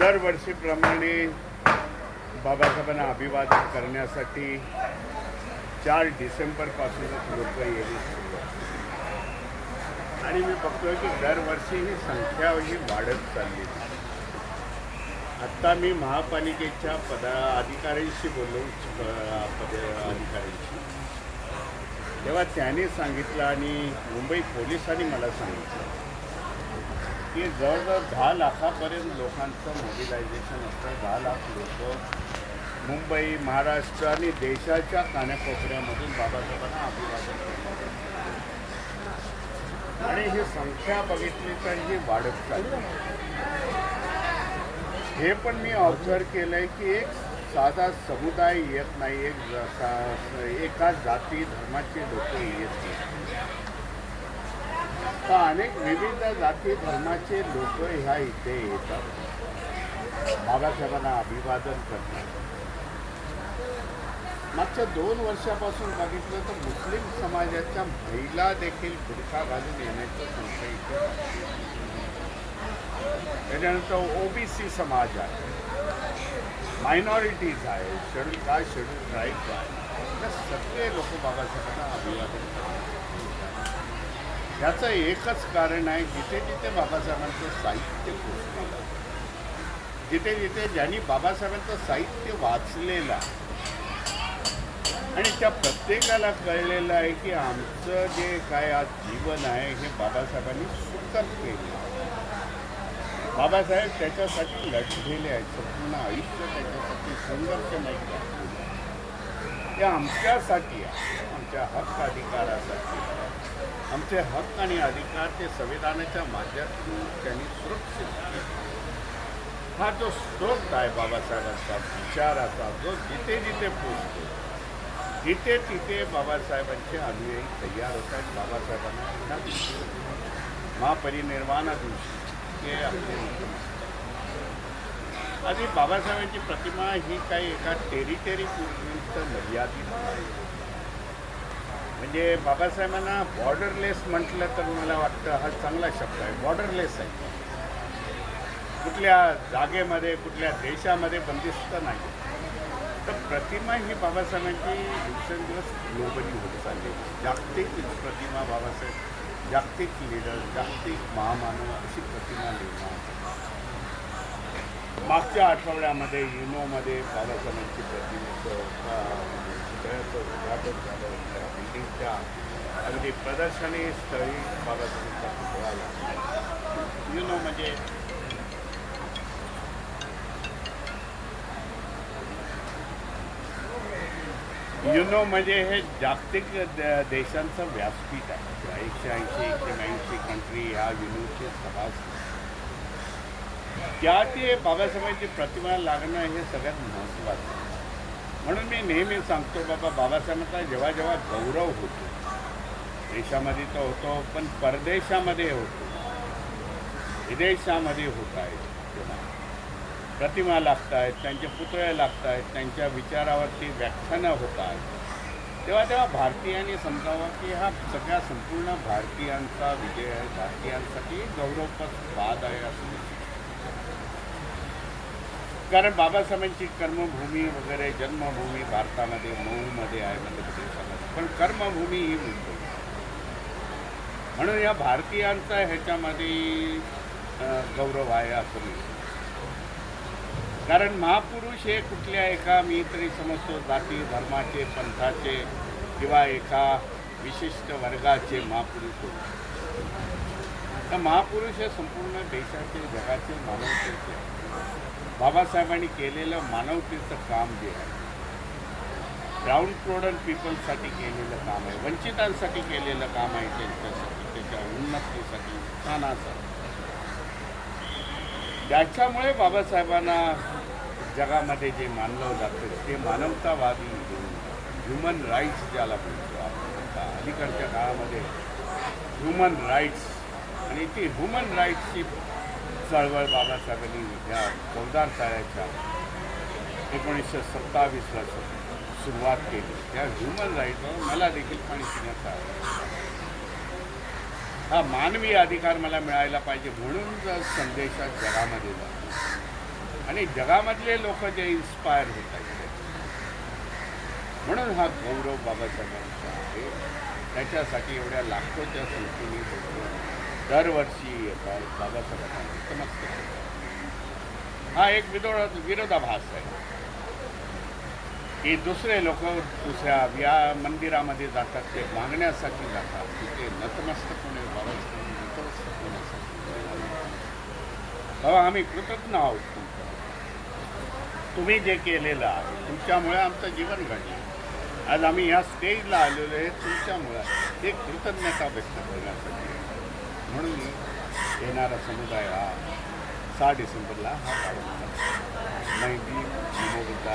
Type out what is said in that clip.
दरवर्षीप्रमाणे बाबासाहेबांना अभिवादन करण्यासाठी चार डिसेंबरपासूनच लोक येणे सुरू आणि मी बघतोय की दरवर्षी ही संख्या ही वाढत चालली आत्ता मी महापालिकेच्या पदा अधिकाऱ्यांशी बोललो पद अधिकाऱ्यांशी. तेव्हा त्याने सांगितलं आणि मुंबई पोलिसांनी मला सांगितलं. की जवळजवळ दहा लाखापर्यंत लोकांचं मोबिलायझेशन असतं. दहा लाख लोक मुंबई महाराष्ट्र आणि देशाच्या कानाकोपऱ्यामधून बाबासाहेबांना अभिवादन करतात. आणि ही संख्या बघितली तर ही वाढत चालली. हे पण मी ऑब्झर्व केलं आहे की एक साधा समुदाय येत नाही. एक एका जाती धर्माचे लोक येत नाही. तर अनेक विविध जाती धर्माचे लोक ह्या इथे येतात. बाबासाहेबांना अभिवादन करतात. मागच्या दोन वर्षापासून बघितलं तर मुस्लिम समाजाच्या महिला देखील बुरखा घालून येण्याचं संशय इथे त्याच्यानंतर ओबीसी समाज आहे. मायनॉरिटीज आहे शेड्यूल कास्ट शेड्यूल ट्राईब्स आहे. या सगळे लोक बाबासाहेबांना अभिवादन करतात. याचं एकच कारण आहे जिथे जिथे बाबासाहेबांचं साहित्य पोचलेलं जिथे जिथे ज्यांनी बाबासाहेबांचं साहित्य वाचलेलं आहे, आणि त्या प्रत्येकाला कळलेलं आहे की आमचं जे काय आज जीवन आहे हे बाबासाहेबांनी सुखद केलं बाबासाहेब त्याच्यासाठी लढलेले आहेत संपूर्ण आयुष्य त्याच्यासाठी संघर्ष नाही ते आमच्यासाठी आहे आमच्या हक्क अधिकारासाठी आहे. आमचे हक्क आणि अधिकार ते संविधानाच्या माध्यमातून त्यांनी सुरक्षित केले. हा जो स्रोत आहे बाबासाहेबांचा विचाराचा जो जिथे जिथे पोचतो जिथे तिथे बाबासाहेबांचे अनुयायी तयार होतात बाबासाहेबांना पुन्हा महापरिनिर्वाणा दिवशी ते आपले आणि बाबासाहेबांची प्रतिमा ही काही एका टेरिटेरी पुरतं मर्यादित नाही म्हणजे बाबासाहेबांना बॉर्डरलेस म्हटलं तर मला वाटतं हा चांगला शब्द आहे. बॉर्डरलेस आहे. कुठल्या जागेमध्ये कुठल्या देशामध्ये बंदिस्त नाही. तर प्रतिमा ही बाबासाहेबांची दिवसेंदिवस ग्लोबली होत चालली आहे. जागतिक प्रतिमा बाबासाहेब जागतिक लीडर जागतिक महामानव अशी प्रतिमा निर्माण मागच्या आठवड्यामध्ये युनोमध्ये बाबासाहेबांची प्रतिमा पुतळ्याचं उद्घाटन झालं त्या बिल्डिंगच्या अगदी प्रदर्शनी स्थळी बाबासाहेबांचा पुतळा लागला युनो म्हणजे युनो म्हणजे हे जागतिक देशांचं व्यासपीठ आहे एकशे ऐंशी एकशे ब्याऐंशी कंट्री ह्या युनोचे सभासद त्या ते बाबासाहेबांची प्रतिमा लागणं हे सगळ्यात महत्त्वाचं आहे. म्हणून मी नेहमी सांगतो बाबा बाबासाहेबांचा जेव्हा जेव्हा गौरव होतो देशामध्ये तर होतो पण परदेशामध्ये होतो. विदेशामध्ये होत आहेत तेव्हा प्रतिमा लागत आहेत त्यांचे पुतळे लागत आहेत त्यांच्या विचारावरती व्याख्यानं होत आहेत. तेव्हा तेव्हा भारतीयांनी समजावं की हा सगळ्या संपूर्ण भारतीयांचा विजय आहे. भारतीयांसाठी गौरवपद वाद आहे असं कारण बाबासाहेबांची कर्मभूमी वगैरे जन्मभूमी भारतामध्ये मऊमध्ये आहे मध्य प्रदेशामध्ये. पण कर्मभूमी ही मुंबई. म्हणून या भारतीयांचा ह्याच्यामध्ये गौरव आहे असं मी कारण महापुरुष हे कुठल्या एका मी तरी समजतो जाती धर्माचे पंथाचे किंवा एका विशिष्ट वर्गाचे महापुरुष होते तर महापुरुष हे संपूर्ण देशाचे जगाचे मानवतेचे बाबासाहेबांनी केलेलं मानवतेचं काम जे आहे ग्राउंड प्रोडक्ट पीपलसाठी केलेलं काम आहे वंचितांसाठी केलेलं काम आहे त्यांच्यासाठी त्याच्या उन्नतीसाठी स्थानासाठी त्याच्यामुळे बाबासाहेबांना जगामध्ये जे मानलं जातं ते मानवतावादी ह्युमन राईट्स ज्याला म्हणतो आपण अलीकडच्या काळामध्ये ह्युमन राईट्स आणि ती ह्युमन राईट्सची चळवळ बाबासाहेबांनी ह्या फौजदार तळ्याच्या एकोणीसशे सत्तावीसला सुरुवात केली. त्या ह्युमन राईटवर मला देखील पाणी पिण्याचा हा मानवी अधिकार मला मिळायला पाहिजे म्हणून जर संदेशात जगामध्ये जातो आणि जगामधले लोक जे इन्स्पायर होत आहेत म्हणून हा गौरव बाबासाहेबांचा आहे. त्याच्यासाठी एवढ्या लाखोच्या संख्येने दरवर्षी येतात बाबासाहेबांना हा एक विरोध विरोधाभास आहे. की दुसरे लोक दुसऱ्या या मंदिरामध्ये जातात ते मागण्यासाठी जातात. तिथे नतमस्तक होणे बाबासाहेबांना नतमस्तक होण्यासाठी बाबा आम्ही कृतज्ञ आहोत तुमचं. तुम्ही जे केलेलं आहे तुमच्यामुळे आमचं जीवन घडलं. आज आम्ही या स्टेजला आलेलो आहे तुमच्यामुळं. ते कृतज्ञता व्यक्त करण्यासाठी. म्हणून येणारा समुदाय हा सहा डिसेंबरला हा कार्यक्रम मेहंदी विनोदता